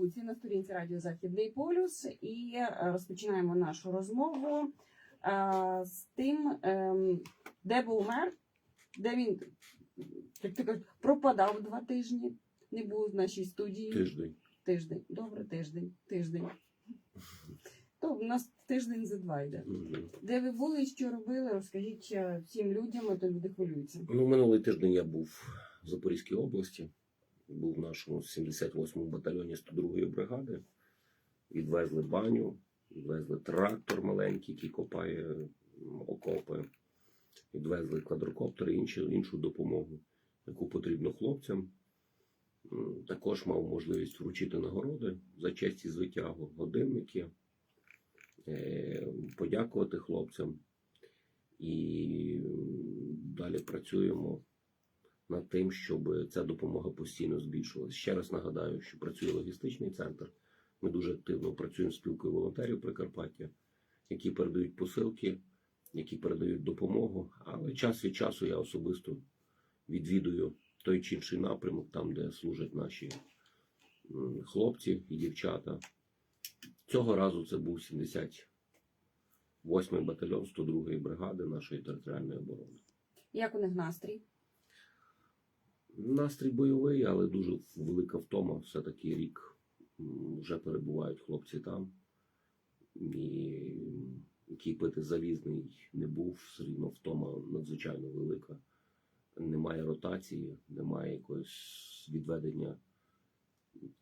Фейсбуці на сторінці Радіо Західний полюс і е, розпочинаємо нашу розмову е, з тим, ем, де був мер, де він ти кажеш, пропадав два тижні, не був в нашій студії. Тиждень. Тиждень. Добре, тиждень. Тиждень. То в нас тиждень за два йде. Мгм. Де ви були і що робили, розкажіть е, всім людям, а то люди хвилюються. Ну, минулий тиждень я був в Запорізькій області, був в нашому 78-му батальйоні 102-ї бригади. Відвезли баню, відвезли трактор маленький, який копає окопи, відвезли квадрокоптер і іншу, іншу допомогу, яку потрібно хлопцям. Також мав можливість вручити нагороди за честь і звитягу, годинники, е, подякувати хлопцям. І далі працюємо над тим, щоб ця допомога постійно збільшувалася. Ще раз нагадаю, що працює логістичний центр. Ми дуже активно працюємо з спілкою волонтерів Прикарпаття, які передають посилки, які передають допомогу. Але час від часу я особисто відвідую той чи інший напрямок, там, де служать наші хлопці і дівчата. Цього разу це був 78-й батальйон 102-ї бригади нашої територіальної оборони. Як у них настрій? Настрій бойовий, але дуже велика втома. Все-таки рік вже перебувають хлопці там. І який пити залізний не був, все рівно втома надзвичайно велика. Немає ротації, немає якогось відведення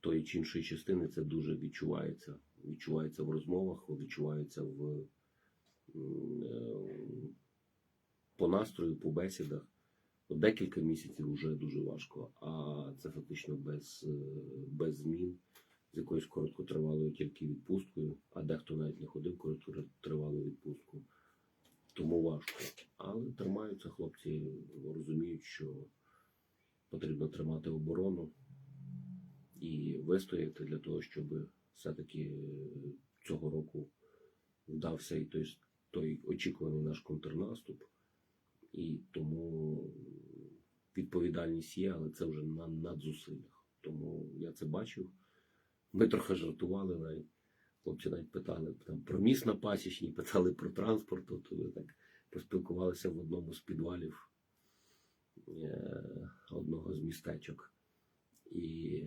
тої чи іншої частини. Це дуже відчувається. Відчувається в розмовах, відчувається в е, по настрою, по бесідах. От Декілька місяців вже дуже важко, а це фактично без, е, без змін, з якоюсь короткотривалою тільки відпусткою, а дехто навіть не ходив короткотривалу відпустку. Тому важко. Але тримаються хлопці, розуміють, що потрібно тримати оборону і вистояти для того, щоб все-таки е, цього року вдався і той, той очікуваний наш контрнаступ. І тому відповідальність є, але це вже на надзусиллях. Тому я це бачив. Ми трохи жартували навіть. Хлопці навіть питали там, про міст на пасічній, питали про транспорт. От ми так поспілкувалися в одному з підвалів е, одного з містечок. І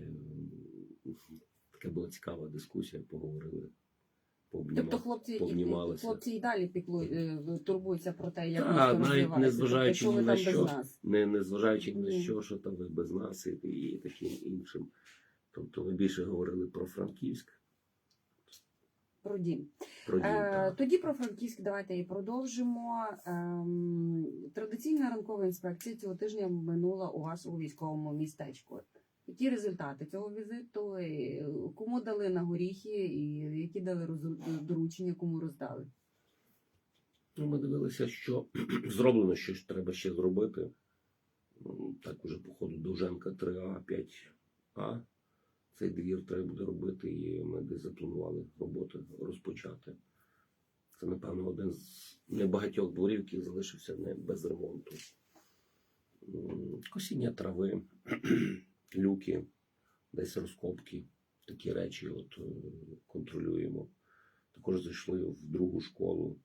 така була цікава дискусія, поговорили. Тобто хлопці, і, хлопці і далі піклу, е, турбуються про те, як Так, місто навіть незважаючи Тобто, ні ви на що. не, не зважаючи ні на Ні. що, що там ви без нас і, і таким іншим. Тобто ми більше говорили про Франківськ, Про дім. про дім. Е, тоді про Франківськ давайте і продовжимо. Ем, традиційна ранкова інспекція цього тижня минула у вас у військовому містечку. Які результати цього візиту? Кому дали на горіхи, і які дали доручення, кому роздали? Ну, ми дивилися, що зроблено, що треба ще зробити. Ну, Так уже по ходу Довженка 3А, 5А. Цей двір треба буде робити, і ми десь запланували роботи розпочати. Це, напевно, один з небагатьох дворів, який залишився не без ремонту. Косіння трави, люки, десь розкопки, такі речі от, е, контролюємо. Також зайшли в другу школу,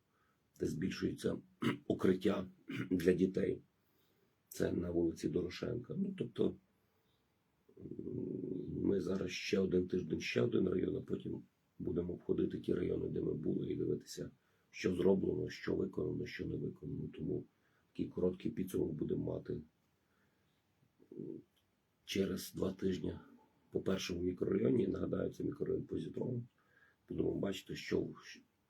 де збільшується укриття для дітей. Це на вулиці Дорошенка. Ну, тобто ми зараз ще один тиждень, ще один район, а потім будемо обходити ті райони, де ми були, і дивитися, що зроблено, що виконано, що не виконано. Тому такий короткий підсумок будемо мати через два тижні по першому мікрорайоні. Нагадаю, це мікрорайон Позітрон. Будемо бачити, що,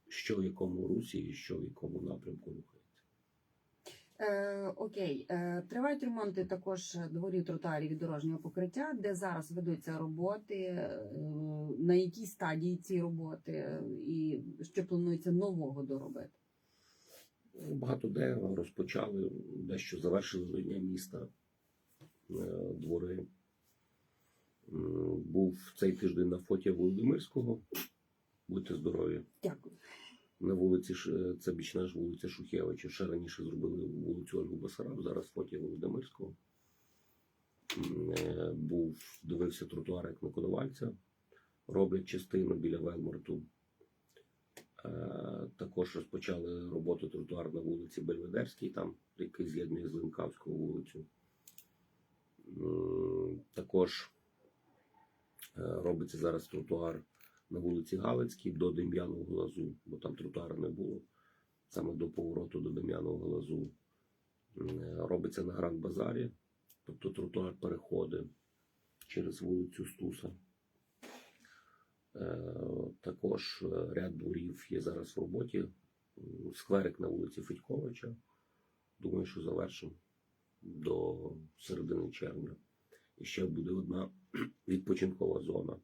що в якому русі і що в якому напрямку рухається. Е, окей, е, тривають ремонти також дворів тротуарів і дорожнього покриття, де зараз ведуться роботи, е, на якій стадії ці роботи, і що планується нового доробити. Багато де розпочали, дещо завершили до Дня міста двори. Був цей тиждень на фоті Володимирського. Будьте здорові. Дякую. На вулиці це бічна ж вулиця Шухевича. Ще раніше зробили вулицю Ольгу Басараб, зараз фоті Володимирського. Е, Був, дивився тротуар як на Коновальця. роблять частину біля Велморту. Е, Також розпочали роботу тротуар на вулиці Бельведерській, там, який з'єднує з Линкавською вулицю. Також е, робиться зараз тротуар на вулиці Галицькій до Дем'янового лазу, бо там тротуару не було. Саме до повороту до Дем'янового лазу. Е, Робиться на Гранд Базарі, тобто тротуар переходить через вулицю Стуса. Е, Також е, ряд дворів є зараз в роботі. Скверик на вулиці Федьковича. Думаю, що завершимо до середини червня. І ще буде одна відпочинкова зона в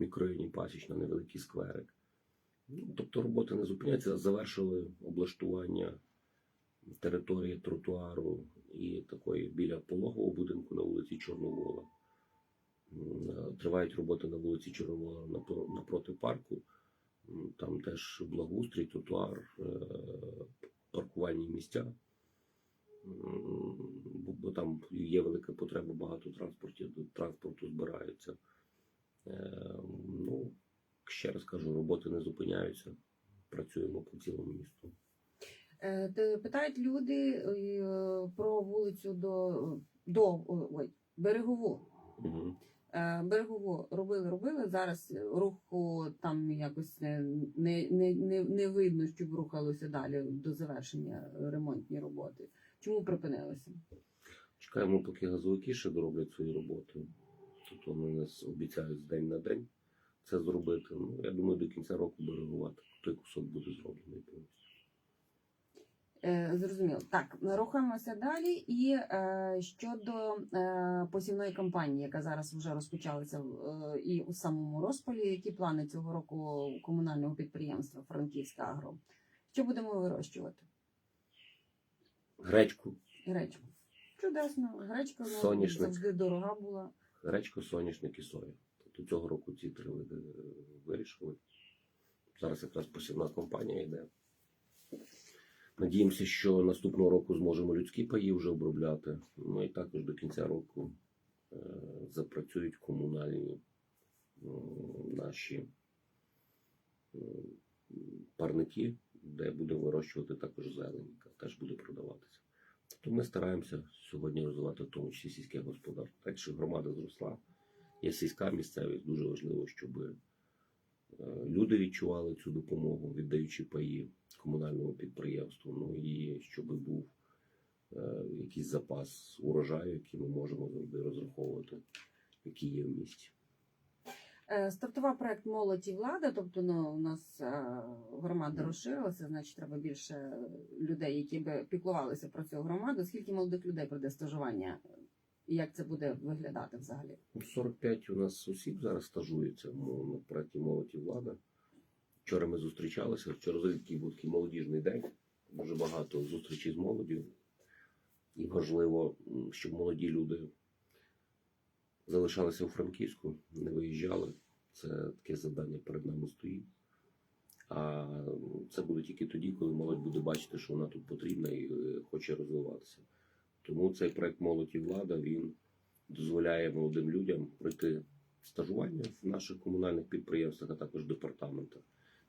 мікрорайоні Пасічна, невеликий скверик. Ну, тобто роботи не зупиняються. Завершили облаштування території тротуару і такої біля пологового будинку на вулиці Чорновола. Тривають роботи на вулиці Чорновола напроти парку. Там теж благоустрій, тротуар, е, паркувальні місця. Бо, там є велика потреба, багато транспортів, транспорту збирається. Е, Ну, ще раз кажу, роботи не зупиняються. Працюємо по цілому місту. Е, Питають люди е, про вулицю до, до ой, берегову. Угу. Берегову робили, робили. Зараз руху там якось не, не, не, не, не видно, щоб рухалося далі до завершення ремонтні роботи. Чому припинилося? Чекаємо, поки газовики ще дороблять свою роботу. Тобто вони нас обіцяють з день на день це зробити. Ну, я думаю, до кінця року берегувати. Той кусок буде зроблений повністю. Е, Зрозуміло. Так, рухаємося далі. І е, щодо е, посівної кампанії, яка зараз вже розпочалася е, і у самому розпалі, які плани цього року комунального підприємства Франківська Агро? Що будемо вирощувати? Гречку, Гречку. Чудесно. Гречка Соняшник. завжди дорога була. гречка, соняшник і соя. Тобто цього року ці три види е, вирішили. Зараз якраз посівна кампанія йде. Надіємося, що наступного року зможемо людські паї вже обробляти. Ну і також до кінця року е, запрацюють комунальні м, наші м, парники, де будемо вирощувати також зелень, яка теж буде продаватися. Тобто ми стараємося сьогодні розвивати в тому числі сільське господарство. Так що громада зросла. Є сільська місцевість, дуже важливо, щоб е, люди відчували цю допомогу, віддаючи паї комунальному підприємству. Ну і щоб був е, якийсь запас урожаю, який ми можемо завжди розраховувати, який є в місті. Е, Стартував проект молодь і влада, тобто ну, у нас е, громада розширилася, значить треба більше людей, які би піклувалися про цю громаду. Скільки молодих людей пройде стажування? І як це буде виглядати взагалі? Ну, 45 у нас осіб зараз стажується ну, на проєкті молодь і влада. Вчора ми зустрічалися, вчора такий був такий молодіжний день. Дуже багато зустрічей з молоддю. І важливо, щоб молоді люди залишалися у Франківську, не виїжджали. Це таке завдання перед нами стоїть. А це буде тільки тоді, коли молодь буде бачити, що вона тут потрібна і е, хоче розвиватися. Тому цей проект молодь і влада він дозволяє молодим людям пройти стажування в наших комунальних підприємствах, а також департаментах,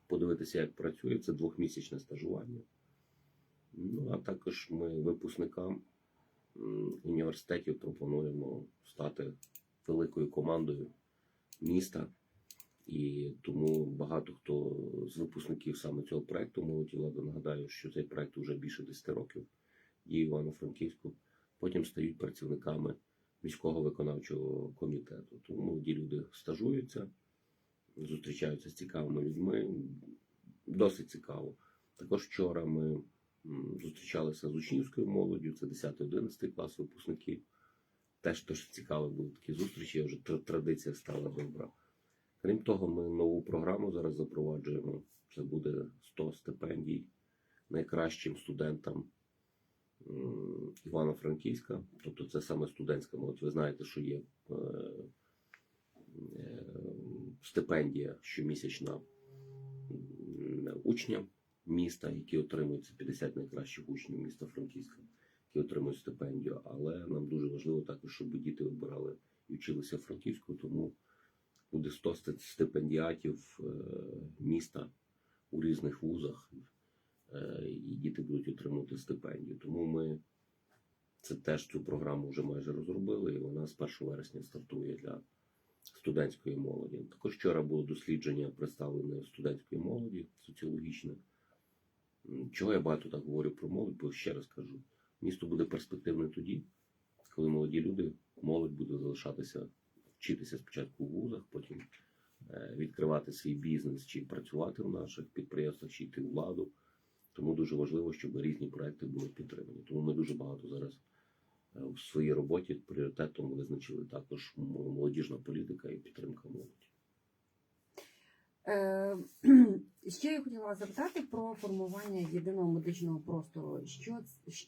подивитися, як працює. Це двохмісячне стажування. Ну а також ми випускникам університетів пропонуємо стати великою командою міста. І тому багато хто з випускників саме цього проекту молодь і нагадаю, що цей проект вже більше 10 років в Івано-Франківську. Потім стають працівниками міського виконавчого комітету. Тому молоді люди стажуються, зустрічаються з цікавими людьми. Досить цікаво. Також вчора ми зустрічалися з учнівською молоддю, це 10-11 клас випускників. Теж теж цікаво були такі зустрічі, вже традиція стала добра. Крім того, ми нову програму зараз запроваджуємо. Це буде 100 стипендій найкращим студентам Івано-Франківська. Тобто це саме студентська молодь. Ви знаєте, що є е, е, стипендія щомісячна учням міста, які отримують це 50 найкращих учнів міста Франківська, які отримують стипендію. Але нам дуже важливо також, щоб діти вибирали і вчилися в Франківську, тому буде 100 стипендіатів е, міста у різних вузах, е, і діти будуть отримувати стипендію. Тому ми це теж цю програму вже майже розробили, і вона з 1 вересня стартує для студентської молоді. Також вчора було дослідження представлене студентської молоді соціологічне. Чого я багато так говорю про молодь, бо ще раз кажу, місто буде перспективне тоді, коли молоді люди, молодь буде залишатися, вчитися спочатку в вузах, потім е, відкривати свій бізнес чи працювати в наших підприємствах, чи йти в владу. Тому дуже важливо, щоб різні проекти були підтримані. Тому ми дуже багато зараз е, в своїй роботі пріоритетом визначили також молодіжна політика і підтримка молоді. Е, Ще я хотіла запитати про формування єдиного медичного простору. Що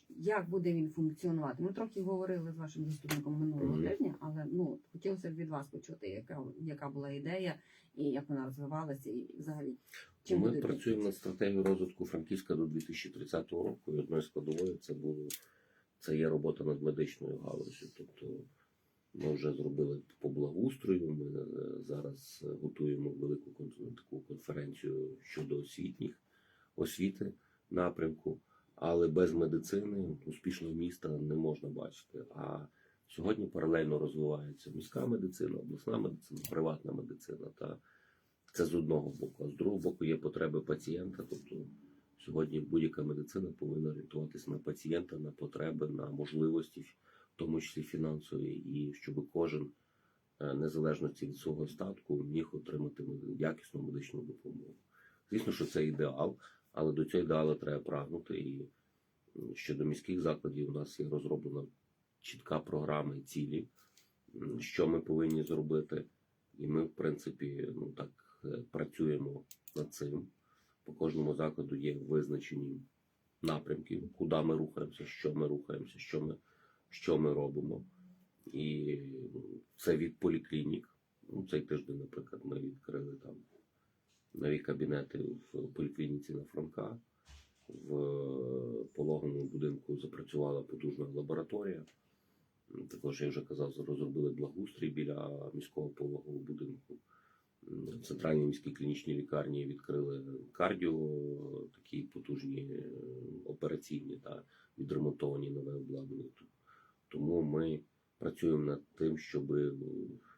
як буде він функціонувати? Ми трохи говорили з вашим заступником минулого тижня, але ну хотілося б від вас почути, яка яка була ідея і як вона розвивалася, і взагалі чим Ми буде працюємо над стратегією розвитку Франківська до 2030 року. І одною складовою це було це є робота над медичною галузю. Тобто ми вже зробили по благоустрою. Ми е, зараз готуємо велику таку конференцію щодо освітніх освіти напрямку. Але без медицини успішного міста не можна бачити. А сьогодні паралельно розвивається міська медицина, обласна медицина, приватна медицина. Та це з одного боку. А з другого боку є потреби пацієнта. Тобто сьогодні будь-яка медицина повинна орієнтуватися на пацієнта, на потреби, на можливості, тому числі фінансові, і щоб кожен, е, незалежності від свого статку, міг отримати якісну медичну допомогу. Звісно, що це ідеал, але до цього ідеалу треба прагнути. І щодо міських закладів у нас є розроблена чітка програма і цілі, що ми повинні зробити. І ми, в принципі, ну так е, працюємо над цим. По кожному закладу є визначені напрямки, куди ми рухаємося, що ми рухаємося, що ми, що ми робимо. І це від поліклінік. Ну, цей тиждень, наприклад, ми відкрили там нові кабінети в поліклініці на Франка. В пологовому будинку запрацювала потужна лабораторія. Також я вже казав, розробили благоустрій біля міського пологового будинку. В центральній міській клінічній лікарні відкрили кардіо, такі потужні е, операційні та відремонтовані нове обладнання. Тому ми працюємо над тим, щоб е,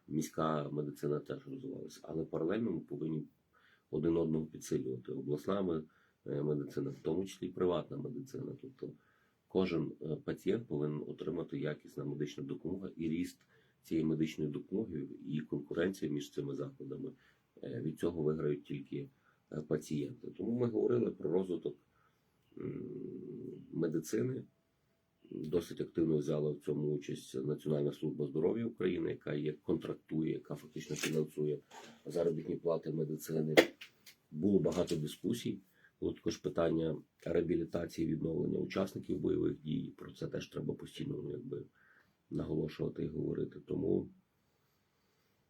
міська медицина теж розвивалася. Але паралельно ми повинні один одного підсилювати. Обласна е, медицина, в тому числі приватна медицина. Тобто кожен е, пацієнт повинен отримати якісна медична допомога і ріст цієї медичної допомоги і конкуренція між цими закладами. Від цього виграють тільки пацієнти. Тому ми говорили про розвиток медицини. Досить активно взяла в цьому участь Національна служба здоров'я України, яка є контрактує, яка фактично фінансує заробітні плати медицини. Було багато дискусій. Було також питання реабілітації відновлення учасників бойових дій. Про це теж треба постійно ну, якби, наголошувати і говорити. Тому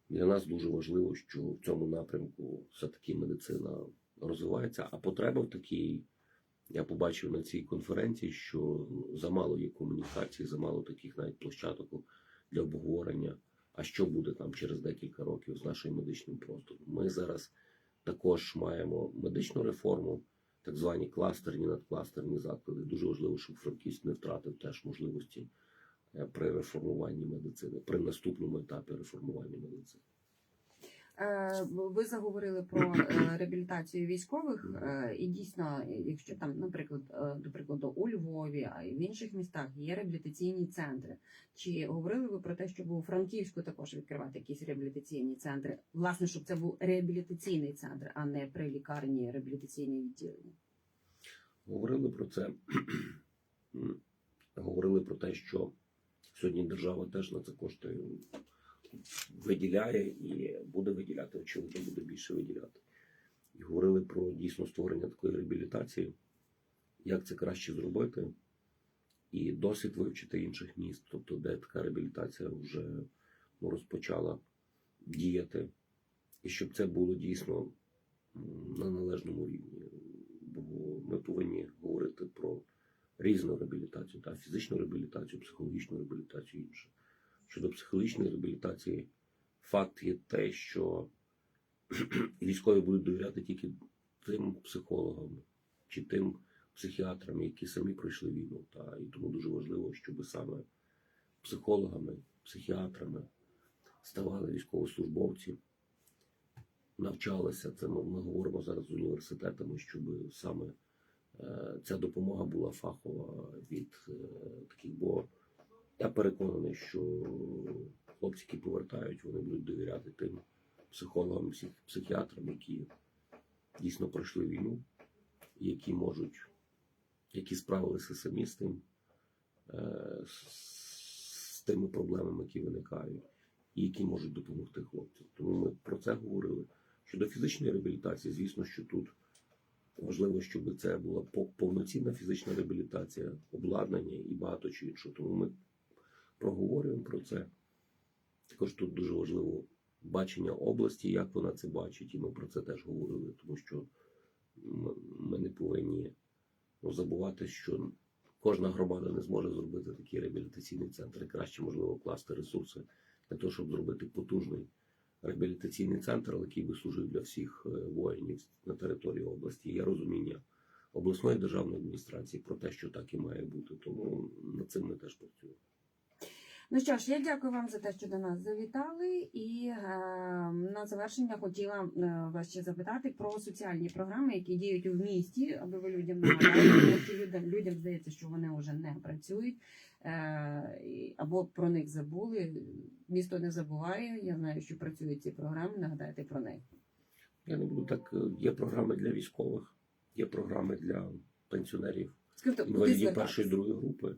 для нас дуже важливо, що в цьому напрямку все-таки медицина розвивається, а потреба в такій. Я побачив на цій конференції, що ну, замало є комунікації, замало таких навіть площадок для обговорення. А що буде там через декілька років з нашим медичним простором? Ми зараз також маємо медичну реформу, так звані кластерні, надкластерні заклади. Дуже важливо, щоб Франківськ не втратив теж можливості е, при реформуванні медицини, при наступному етапі реформування медицини. Е, Ви заговорили про е, реабілітацію військових, е, і дійсно, якщо там, наприклад, до прикладу, у Львові, а й в інших містах є реабілітаційні центри. Чи говорили ви про те, щоб у Франківську також відкривати якісь реабілітаційні центри? Власне, щоб це був реабілітаційний центр, а не при лікарні реабілітаційне відділення? Говорили про це. Говорили про те, що сьогодні держава теж на це кошти виділяє і буде виділяти, очевидно, буде більше виділяти. І говорили про дійсно створення такої реабілітації, як це краще зробити, і досвід вивчити інших міст, тобто де така реабілітація вже ну, розпочала діяти, і щоб це було дійсно на належному рівні. Бо ми повинні говорити про різну реабілітацію, та фізичну реабілітацію, психологічну реабілітацію і інше. Щодо психологічної реабілітації, факт є те, що військові будуть довіряти тільки тим психологам чи тим психіатрам, які самі пройшли війну. Та і тому дуже важливо, щоб саме психологами, психіатрами ставали військовослужбовці, навчалися. Це ми, ми говоримо зараз з університетами, щоб саме е, ця допомога була фахова від е, таких, бо я переконаний, що хлопці, які повертають, вони будуть довіряти тим психологам, псих- психіатрам, які дійсно пройшли війну, які можуть, які справилися самі з тим, е, з тими проблемами, які виникають, і які можуть допомогти хлопцям. Тому ми про це говорили. Щодо фізичної реабілітації, звісно, що тут важливо, щоб це була по- повноцінна фізична реабілітація, обладнання і багато чого іншого. Тому ми проговорюємо про це. Також тут дуже важливо бачення області, як вона це бачить, і ми про це теж говорили, тому що ми не повинні ну, забувати, що кожна громада не зможе зробити такий реабілітаційний центр. І краще, можливо, вкласти ресурси для того, щоб зробити потужний реабілітаційний центр, який би служив для всіх е, воїнів на території області. Є розуміння обласної державної адміністрації про те, що так і має бути. Тому над цим ми теж працюємо. Ну що ж, я дякую вам за те, що до нас завітали. І е, на завершення хотіла е, вас ще запитати про соціальні програми, які діють у місті, аби ви людям нагадали, що людям, людям здається, що вони вже не працюють е, або про них забули. Місто не забуває. Я знаю, що працюють ці програми. Нагадайте про них. Я не буду так. е, Є програми для військових, є програми для пенсіонерів, інвалідів першої другої групи,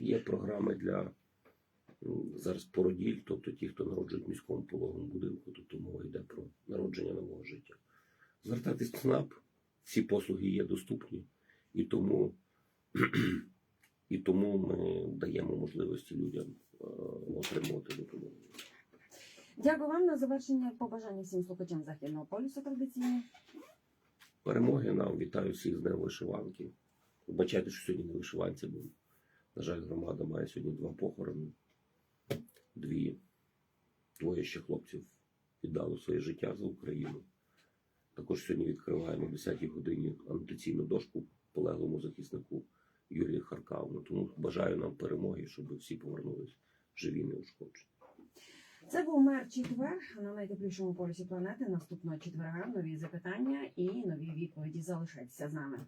є програми для зараз породіль, тобто ті, хто народжують в міському пологовому будинку, тобто мова йде про народження нового життя. Звертатись в ЦНАП, всі послуги є доступні, і тому, і тому ми даємо можливості людям е, отримувати допомогу. Дякую вам на завершення побажання всім слухачам західного полюсу традиційно. перемоги нам. Вітаю всіх з Днем вишиванки. Вибачайте, що сьогодні не вишиванці, бо, на жаль, громада має сьогодні два похорони. Дві, двоє ще хлопців віддало своє життя за Україну. Також сьогодні відкриваємо о 10-й годині анотаційну дошку полеглому захиснику Юрію Харкавну. Тому бажаю нам перемоги, щоб всі повернулись живі, неушкоджені. Це був мер четвер на найтеплішому полюсі планети. Наступного четверга нові запитання і нові відповіді. Залишайтеся з нами.